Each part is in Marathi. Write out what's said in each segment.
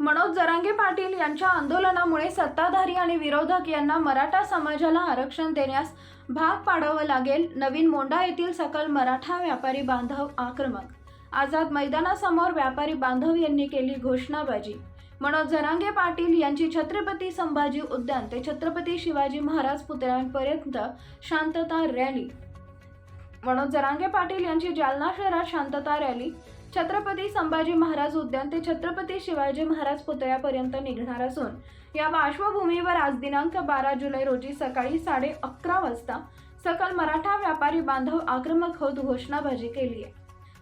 मनोज जरांगे पाटील यांच्या आंदोलनामुळे सत्ताधारी आणि विरोधक यांना मराठा समाजाला आरक्षण देण्यास भाग पाडावं लागेल. नवीन मोंडा येथील सकल मराठा व्यापारी बांधव आक्रमक. आझाद मैदानासमोर व्यापारी बांधव यांनी केली घोषणाबाजी. मनोज जरांगे पाटील यांची छत्रपती संभाजी उद्यान ते छत्रपती शिवाजी महाराज पुतळ्यांपर्यंत शांतता रॅली. मनोज जरांगे पाटील यांची जालना शहरात शांतता रॅली. छत्रपती संभाजी महाराज उद्यान ते छत्रपती शिवाजी महाराज पुतळ्यापर्यंत निघणार असून या पार्श्वभूमीवर आज दिनांक बारा जुलै रोजी सकाळी साडे अकरा वाजता सकल मराठा व्यापारी बांधव आक्रमक होत घोषणाबाजी केली आहे.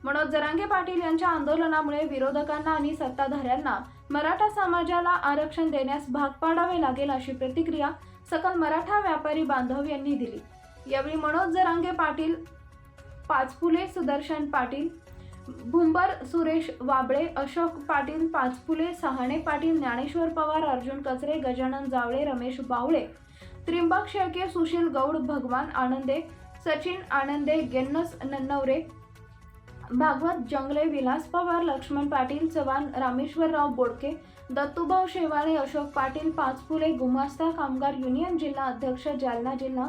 मनोज जरांगे पाटील यांच्या आंदोलनामुळे विरोधकांना आणि सत्ताधाऱ्यांना मराठा समाजाला आरक्षण देण्यास भाग पाडावे लागेल अशी प्रतिक्रिया सकल मराठा व्यापारी बांधव यांनी दिली. यावेळी मनोज जरांगे पाटील पाचफुले सुदर्शन पाटील भुंबर सुरेश वाबळे अशोक पाटील पाचफुले सहाणे पाटील ज्ञानेश्वर पवार अर्जुन कचरे गजानन जावळे रमेश बावळे त्रिंबक शेळके सुशील गौड भगवान आनंदे सचिन आनंदे गेन्नस नन्नवरे भागवत जंगले विलास पवार लक्ष्मण पाटील चव्हाण रामेश्वरराव बोडके दत्तूभाऊ शेवाळे अशोक पाटील पाचफुले गुमास्ता कामगार युनियन जिल्हा अध्यक्ष जालना जिल्हा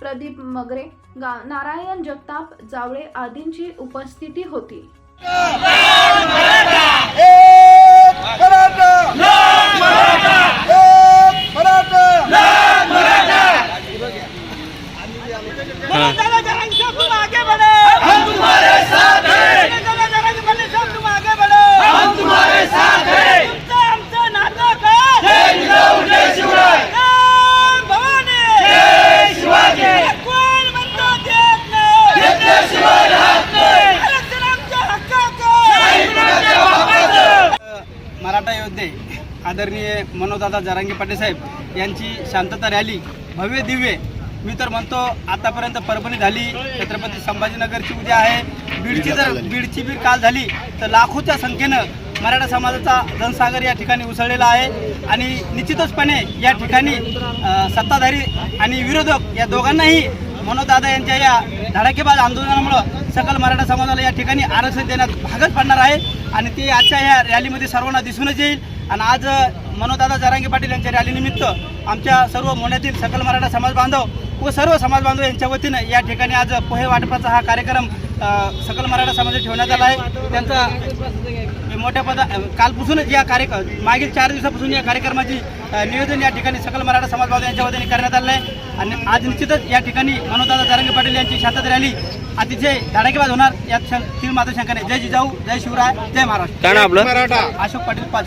प्रदीप मगरे गा नारायण जगताप जावळे आदींची उपस्थिती होती एक मराठा एक मराठा दादा जरांगे साहब तुम आगे बढ़ो हम तुम्हारे साथ हैं दादा जरांगे बल्ले साहब तुम आगे बढ़ो हम तुम्हारे साथ हैं तुमसे हमसे नाटक है जय जिजाऊ जय शिवराय जय भवानी जय शिवाजी कोण म्हणतो देत नाही घेतल्याशिवाय राहत नाही आरक्षणाच्या हक्काचं मराठा योद्धे आदरणीय मनोदादा जरांगे पाटील साहेब यांची शांतता रॅली भव्य दिव्य. मी तर म्हणतो आतापर्यंत परभणी झाली छत्रपती संभाजीनगरची उद्या आहे. बीडची जर बीडची बी काल झाली तर लाखोच्या संख्येनं मराठा समाजाचा जनसागर या ठिकाणी उसळलेला आहे. आणि निश्चितचपणे या ठिकाणी सत्ताधारी आणि विरोधक या दोघांनाही मनोदादा यांच्या या धडाकेबाज आंदोलनामुळं सकल मराठा समाजाला या ठिकाणी आरक्षण देण्यात भागच पडणार आहे. आणि ते आजच्या या रॅलीमध्ये सर्वांना दिसूनच येईल. आणि आज मनोदादा जरांगे पाटील यांच्या रॅलीनिमित्त आमच्या सर्व मोण्यातील सकल मराठा समाज बांधव व सर्व समाज बांधव यांच्या वतीनं या ठिकाणी आज पोहे वाटपाचा हा कार्यक्रम सकल मराठा समाजात ठेवण्यात आला आहे. त्यांचा मोठ्या पदा कालपासूनच या कार्यक्रम मागील चार दिवसापासून या कार्यक्रमाची नियोजन या ठिकाणी सकल मराठा समाज बांधव यांच्या वतीने करण्यात आलं आहे. आणि आज निश्चितच या ठिकाणी मनोदादा जारंगे पाटील यांची शांतता रॅली अतिशय धडाकेबाज होणार. यात शं- तीन माता शंकाने जय जिजाऊ जय शिवराय जय महाराष्ट्र. अशोक पाटील पाच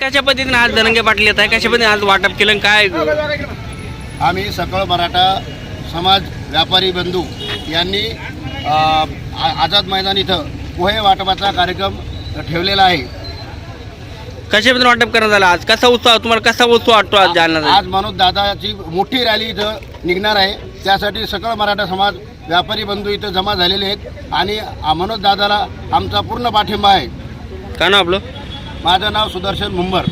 कशा पद्धतीने आज धनंगे पाटील येत आहे? कशा पद्धतीने आज वाटप केलं काय? आम्ही सकळ मराठा समाज व्यापारी बंधू यांनी आझाद मैदान इथं पोहे वाटपाचा कार्यक्रम ठेवलेला आहे. कशा पद्धतीने वाटप करण्यात आलं? आज कसा उत्साह तुम्हाला कसा उत्साह वाटतो आज जालना आज मनोज दादाची मोठी रॅली इथं निघणार आहे. त्यासाठी सकळ मराठा समाज व्यापारी बंधू इथं जमा झालेले आहेत. आणि मनोज दादाला आमचा पूर्ण पाठिंबा आहे. काय नाव आपलं? माझं नाव सुदर्शन मुंबर.